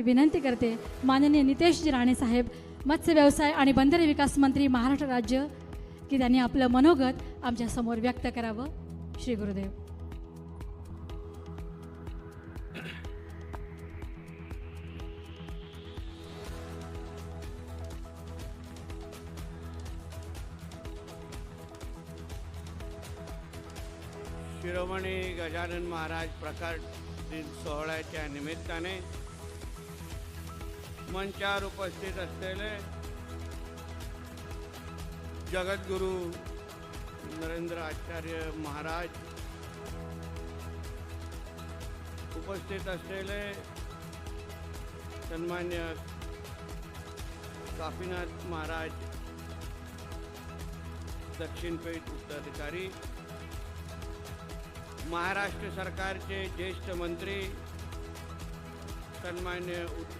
मी विनंती करते माननीय नितेशजी राणे साहेब मत्स्य व्यवसाय आणि बंदरे विकास मंत्री महाराष्ट्र राज्य की त्यांनी आपलं मनोगत आमच्यासमोर व्यक्त करावं. श्री गुरुदेव. शिरोमणी गजानन महाराज प्रकाश दिन सोहळ्याच्या निमित्ताने मंचावर उपस्थित असलेले जगद्गुरू नरेंद्र आचार्य महाराज उपस्थित असलेले सन्मान्य काफीनाथ महाराज दक्षिणपेठ उत्तराधिकारी महाराष्ट्र सरकारचे ज्येष्ठ मंत्री सन्मान्य उ-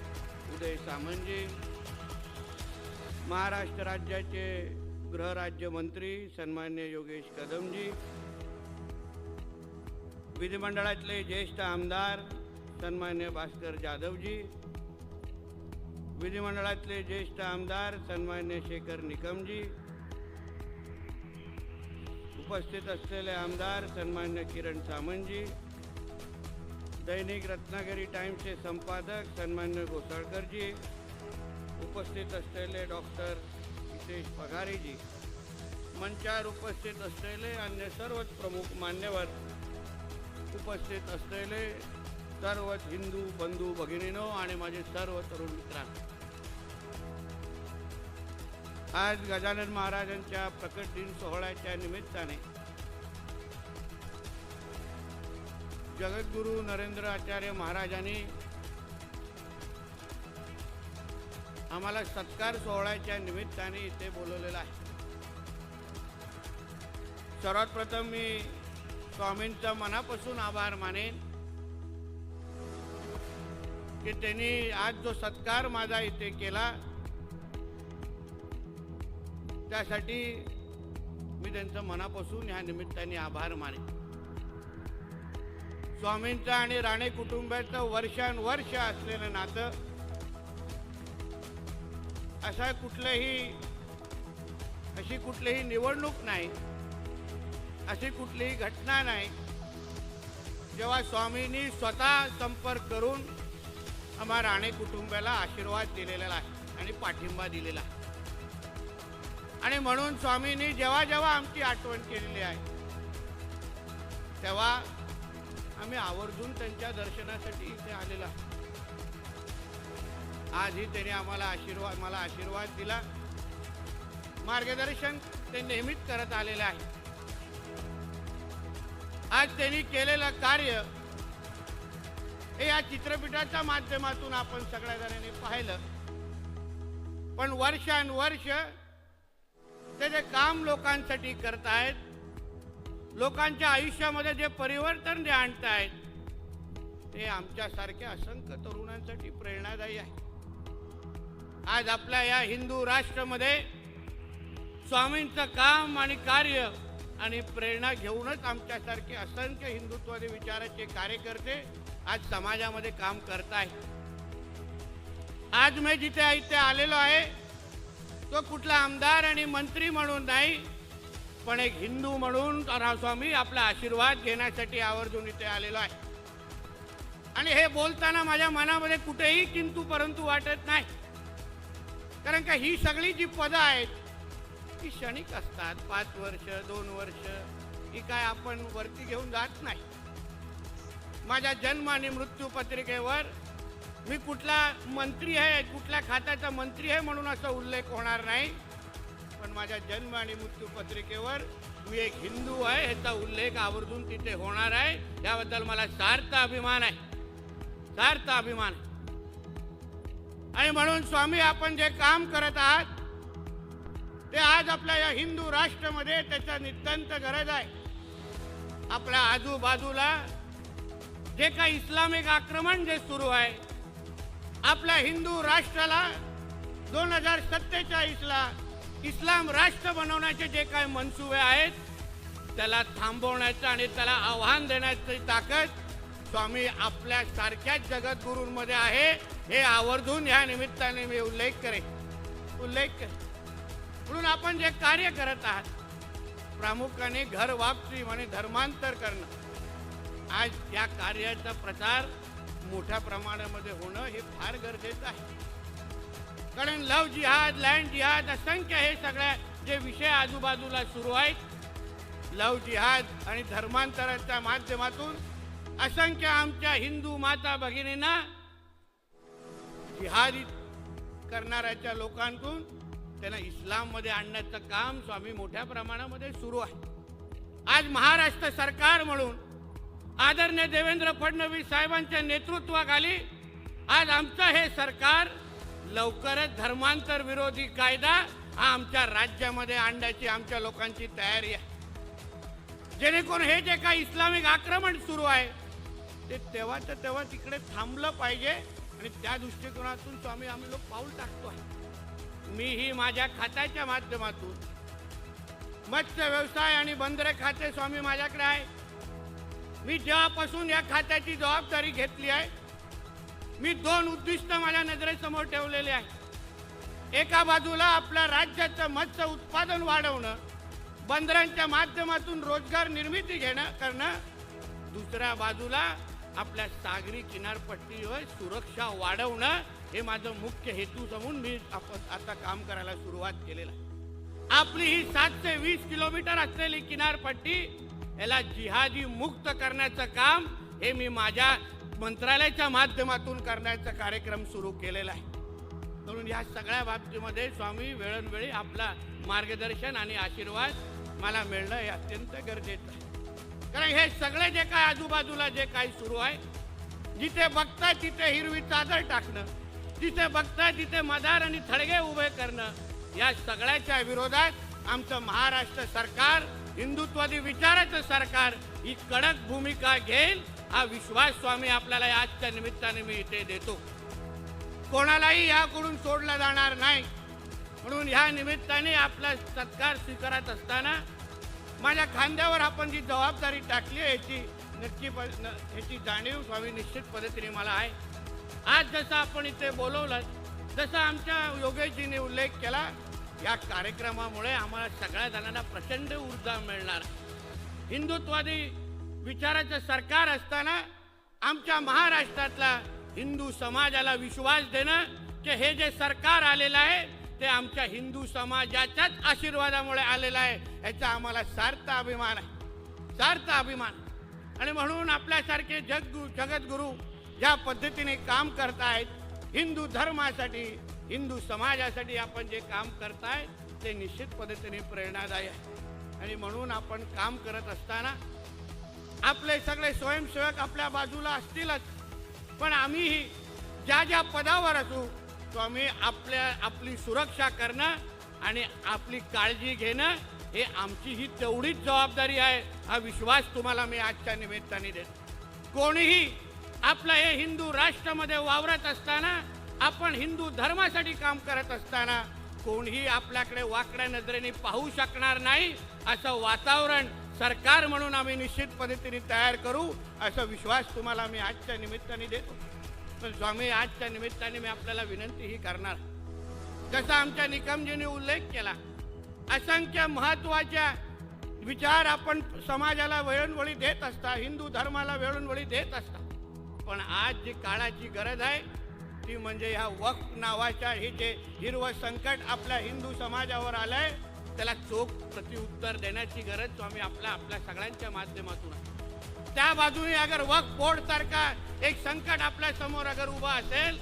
उदय सामंतजी म्हणजे महाराष्ट्र राज्याचे गृहराज्यमंत्री सन्मान्य योगेश कदमजी विधिमंडळातले ज्येष्ठ आमदार सन्मान्य भास्कर जाधवजी विधिमंडळातले ज्येष्ठ आमदार सन्मान्य शेखर निकमजी उपस्थित असलेले आमदार सन्मान्य किरण सामंतजी दैनिक रत्नागिरी टाईम्सचे संपादक सन्मान्य घोसाळकरजी उपस्थित असलेले डॉक्टर हितेश पघारीजी मंचावर उपस्थित असलेले अन्य सर्वच प्रमुख मान्यवर उपस्थित असलेले सर्वच हिंदू बंधू भगिनीनो आणि माझे सर्व तरुण मित्रांनो. आज गजानन महाराजांच्या प्रकट दिन सोहळ्याच्या निमित्ताने जगद्गुरू नरेंद्र आचार्य महाराजांनी आम्हाला सत्कार सोहळ्याच्या निमित्ताने इथे बोलवलेलं आहे. सर्वात प्रथम मी स्वामींचा मनापासून आभार मानेन की त्यांनी आज जो सत्कार माझा इथे केला त्यासाठी मी त्यांचं मनापासून ह्या निमित्ताने आभार मानेन. स्वामींचं आणि राणे कुटुंबाचं वर्षानुवर्ष असलेलं नातं असा कुठलंही अशी कुठलीही निवडणूक नाही अशी कुठलीही घटना नाही जेव्हा स्वामींनी स्वतः संपर्क करून आम्हा राणे कुटुंबाला आशीर्वाद दिलेला आहे आणि पाठिंबा दिलेला आहे. आणि म्हणून स्वामींनी जेव्हा जेव्हा आमची आठवण केलेली आहे तेव्हा आम्ही आवर्जून त्यांच्या दर्शनासाठी इथे आलेलो आहे आजही त्यांनी आम्हाला आशीर्वाद मला आशीर्वाद दिला. मार्गदर्शन ते नेहमीच करत आलेले आहे आज त्यांनी केलेलं कार्य हे या चित्रपटाच्या माध्यमातून आपण सगळ्या जणांनी पाहिलं. पण वर्षानुवर्ष ते जे काम लोकांसाठी करतायत लोकांच्या आयुष्यामध्ये जे परिवर्तन जे आणतायत ते आमच्यासारख्या असंख्य तरुणांसाठी प्रेरणादायी आहे. आज आपल्या या हिंदू राष्ट्रामध्ये स्वामींचं काम आणि कार्य आणि प्रेरणा घेऊनच आमच्यासारखे असंख्य हिंदुत्वादी विचाराचे कार्यकर्ते आज समाजामध्ये काम करत आहेत आज मी जिथे इथे आलेलो आहे तो कुठला आमदार आणि मंत्री म्हणून नाही पण एक हिंदू म्हणून रामस्वामी आपला आशीर्वाद घेण्यासाठी आवर्जून इथे आलेलो आहे. आणि हे बोलताना माझ्या मनामध्ये कुठेही किंतू परंतु वाटत नाही. कारण का ही सगळी जी पदं आहेत ती क्षणिक असतात. पाच वर्ष दोन वर्ष ही काय आपण वरती घेऊन जात नाही. माझ्या जन्म आणि मृत्यू पत्रिकेवर मी कुठला मंत्री आहे कुठल्या खात्याचा मंत्री आहे म्हणून असा उल्लेख होणार नाही. पण माझ्या जन्म आणि मृत्यू पत्रिकेवर मी एक हिंदू आहे ह्याचा उल्लेख आवर्जून तिथे होणार आहे. याबद्दल मला सार्थ अभिमान आहे. सार्थ अभिमान आहे. आणि म्हणून स्वामी आपण जे काम करत आहात ते आज आपल्या या हिंदू राष्ट्रामध्ये त्याचा नितांत गरज आहे. आपल्या आजूबाजूला जे काही इस्लामिक आक्रमण जे सुरू आहे आपल्या हिंदू राष्ट्राला दोन हजार सत्तेचाळीसला इस्लाम राष्ट्र बनवण्याचे जे काय मनसुबे आहेत त्याला थांबवण्याचं आणि त्याला आव्हान देण्याची ताकद स्वामी आपल्या सारख्याच जगद्गुरूंमध्ये आहे हे आवर्जून ह्या निमित्ताने मी उल्लेख करेन. उल्लेख करेन. म्हणून आपण जे कार्य करत आहात प्रामुख्याने घर वापसी आणि धर्मांतर करणं आज या कार्याचा प्रचार मोठ्या प्रमाणामध्ये होणं हे फार गरजेचं आहे. कारण लव जिहाद लँड जिहाद असंख्य हे सगळ्या जे विषय आजूबाजूला सुरू आहेत. लव जिहाद आणि धर्मांतराच्या माध्यमातून असंख्य आमच्या हिंदू माता भगिनींना जिहादी करणाऱ्याच्या लोकांतून त्यांना इस्लाममध्ये आणण्याचं काम स्वामी मोठ्या प्रमाणामध्ये सुरू आहे. आज महाराष्ट्र सरकार म्हणून आदरणीय देवेंद्र फडणवीस साहेबांच्या नेतृत्वाखाली आज आमचं हे सरकार लवकरच धर्मांतर विरोधी कायदा हा आमच्या राज्यामध्ये आणण्याची आमच्या लोकांची तयारी आहे. जेणेकरून हे जे काही इस्लामिक आक्रमण सुरू आहे ते तेव्हाच्या तेव्हा तिकडे थांबलं पाहिजे आणि त्या दृष्टिकोनातून स्वामी आम्ही लोक पाऊल टाकतो आहे. मी ही माझ्या खात्याच्या माध्यमातून मत्स्य व्यवसाय आणि बंदरे खाते स्वामी माझ्याकडे आहे. मी जेव्हापासून या खात्याची जबाबदारी घेतली आहे मी दोन उद्दिष्ट माझ्या नजरेसमोर ठेवलेले आहे एका बाजूला आपल्या राज्याचं मत्स्य उत्पादन वाढवणं बंदरांच्या माध्यमातून रोजगार निर्मिती घेणं करणं. दुसऱ्या बाजूला आपल्या सागरी किनारपट्टीवर सुरक्षा वाढवणं हे माझं मुख्य हेतू समून मी आपण आता काम करायला सुरुवात केलेलं आहे. आपली ही सातशे वीस किलोमीटर असलेली किनारपट्टी याला जिहादी मुक्त करण्याचं काम हे मी माझ्या मंत्रालयाच्या माध्यमातून करण्याचा कार्यक्रम सुरू केलेला आहे. म्हणून या सगळ्या बाबतीमध्ये स्वामी वेळोवेळी आपला मार्गदर्शन आणि आशीर्वाद मला मिळणं हे अत्यंत गरजेचं आहे. कारण हे सगळे जे काय आजूबाजूला जे काही सुरू आहे जिथे बघताय तिथे हिरवी चादर टाकणं जिथे बघताय तिथे मदार आणि थडगे उभे करणं या सगळ्याच्या विरोधात आमचं महाराष्ट्र सरकार हिंदुत्वादी विचाराचं सरकार ही कडक भूमिका घेईल. हा विश्वास स्वामी आपल्याला आजच्या निमित्ताने मी इथे देतो. कोणालाही याकडून सोडलं जाणार नाही. म्हणून ह्या निमित्ताने आपला सत्कार स्वीकारत असताना माझ्या खांद्यावर आपण जी जबाबदारी टाकली आहे याची नक्की प- न- ह्याची जाणीव स्वामी निश्चित पद्धतीने मला आहे. आज जसं आपण इथे बोलवलं जसं आमच्या योगेशजीने उल्लेख केला या कार्यक्रमामुळे आम्हाला सगळ्या जणांना प्रचंड ऊर्जा मिळणार. हिंदुत्वादी विचाराचं सरकार असताना आमच्या महाराष्ट्रातला हिंदू समाजाला विश्वास देणं की हे जे सरकार आलेलं आहे ते आमच्या हिंदू समाजाच्याच आशीर्वादामुळे आलेलं आहे याचा आम्हाला सार्थ अभिमान आहे. सार्थ अभिमान. आणि म्हणून आपल्यासारखे जगगु जगद्गुरू ज्या पद्धतीने काम करतायत हिंदू धर्मासाठी हिंदू समाजासाठी आपण जे काम करताय ते निश्चित पद्धतीने प्रेरणादायी आहे. आणि म्हणून आपण काम करत असताना आपले सगळे स्वयंसेवक आपल्या बाजूला असतीलच. पण आम्हीही ज्या ज्या पदावर असू तो आम्ही आपल्या आपली सुरक्षा करणं आणि आपली काळजी घेणं हे आमची ही तेवढीच जबाबदारी आहे हा विश्वास तुम्हाला मी आजच्या निमित्ताने देतो. कोणीही आपलं हे हिंदू राष्ट्रामध्ये वावरत असताना आपण हिंदू धर्मासाठी काम करत असताना कोणीही आपल्याकडे वाकड्या नजरेने पाहू शकणार नाही असं वातावरण सरकार म्हणून आम्ही निश्चित पद्धतीने तयार करू असा विश्वास तुम्हाला मी आजच्या निमित्ताने देतो. पण स्वामी आजच्या निमित्ताने मी आपल्याला विनंतीही करणार. जसा आमच्या निकमजीने उल्लेख केला असंख्य महत्त्वाच्या विचार आपण समाजाला वेळोवेळी देत असता हिंदू धर्माला वेळोवेळी देत असता. पण आज जी काळाची गरज आहे ती म्हणजे ह्या वक्फ नावाच्या हे जे हिरवं संकट आपल्या हिंदू समाजावर आलं आहे त्याला चोख प्रतिउत्तर देण्याची गरज स्वामी आपल्या आपल्या सगळ्यांच्या माध्यमातून आहे. त्या बाजूने अगर वक्फ बोर्ड सारखा एक संकट आपल्यासमोर अगर उभा असेल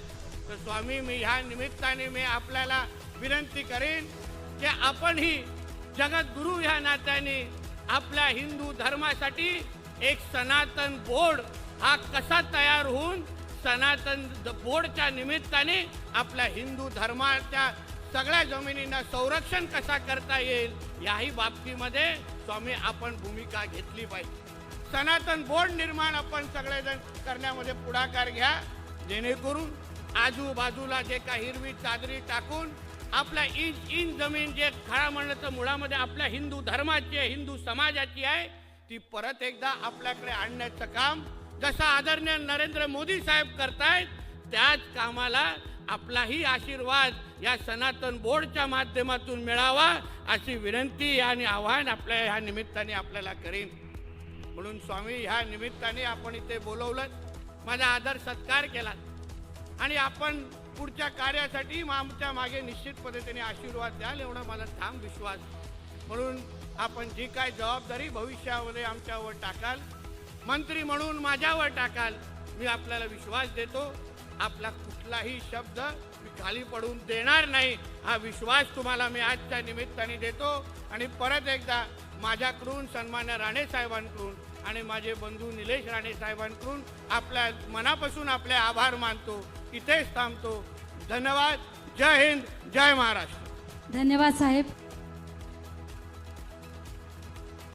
तर स्वामी मी ह्या निमित्ताने मी आपल्याला विनंती करेन की आपणही जगद्गुरू ह्या नात्याने आपल्या हिंदू धर्मासाठी एक सनातन बोर्ड हा कसा तयार होऊन सनातन द- बोर्डच्या निमित्ताने आपल्या हिंदू धर्माच्या सगळ्या जमिनींना संरक्षण कसा करता येईल याही बाबतीमध्ये स्वामी आपण भूमिका घेतली पाहिजे. सनातन बोर्ड निर्माण आपण सगळेजण करण्यामध्ये पुढाकार घ्या. जेणेकरून आजूबाजूला जे काही हिरवी चादरी टाकून आपल्या इंच इंच जमीन जे खळा म्हणलं तर मुळामध्ये आपल्या हिंदू धर्माची आहे हिंदू समाजाची आहे ती परत एकदा आपल्याकडे आणण्याचं काम जसं आदरणीय नरेंद्र मोदी साहेब करतायत त्याच कामाला आपलाही आशीर्वाद या सनातन बोर्डच्या माध्यमातून मिळावा अशी विनंती आणि आव्हान आपल्या ह्या निमित्ताने आपल्याला करीन. म्हणून स्वामी ह्या निमित्ताने आपण इथे बोलवलं माझा आदर सत्कार केला आणि आपण पुढच्या कार्यासाठी मग आमच्या मागे निश्चित पद्धतीने आशीर्वाद द्याल एवढा मला ठाम विश्वास. म्हणून आपण जी काय जबाबदारी भविष्यामध्ये आमच्यावर टाकाल मंत्री म्हणून माझ्यावर टाकाल मी आपल्याला विश्वास देतो. आपला कुठलाही शब्द मी खाली पडून देणार नाही हा विश्वास तुम्हाला मी आजच्या निमित्ताने देतो. आणि परत एकदा माझ्याकडून सन्मान्य राणे साहेबांकडून आणि माझे बंधू निलेश राणे साहेबांकडून आपल्या मनापासून आपले आभार मानतो. इथेच थांबतो. धन्यवाद. जय हिंद. जय महाराष्ट्र. धन्यवाद साहेब.